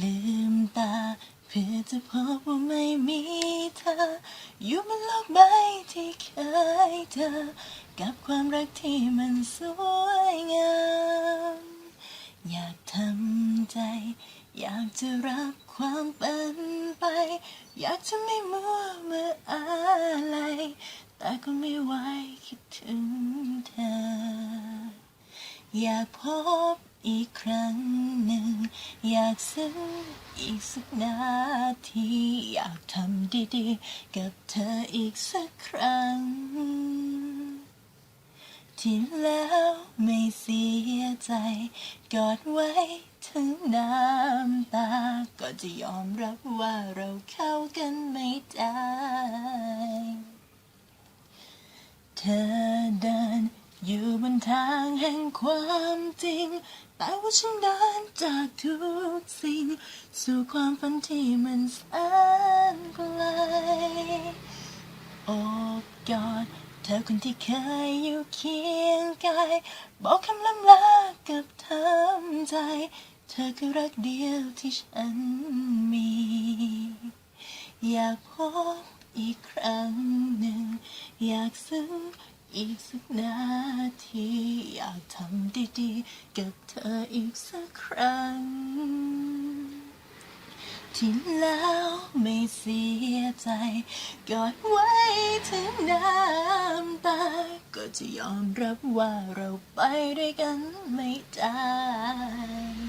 ลืมตาเพื่อจะพบว่าไม่มีเธอ อยู่บนโลกใบที่เคยเจอ กับความรักที่มันสวยงาม อยากทำใจ อยากจะรับความเป็นไป อยากจะไม่มัวเมื่ออะไร แต่ก็ไม่ไหวคิดถึงเธอ อยากพบอีกครั้งหนึ่ง อยากซึ้งอีกสักนาทีอยากทำดีๆ กับเธออีกสักครั้ง ที่แล้วไม่เสียใจ กอดไว้ถึงน้ำตา ก็จะยอมรับว่าเราเข้ากันไม่ได้ เธอ อยู่บนทางแห่งความจริง แต่ว่าฉันเดินจากทุกสิ่ง สู่ความฝันที่มันแสนไกลโอบกอดเธอคนที่เคยอยู่เคียงกาย บอกคำลำลากับเธอใจ เธอคือรักเดียวที่ฉันมี อยากพบอีกครั้งหนึ่ง อยากซึ้ง อีกสักนาทีอยากทำดีๆ กับเธออีกสักครั้ง ที่แล้วไม่เสียใจกอดไว้ถึงน้ำตา ก็จะยอมรับว่าเราไปด้วยกันไม่ได้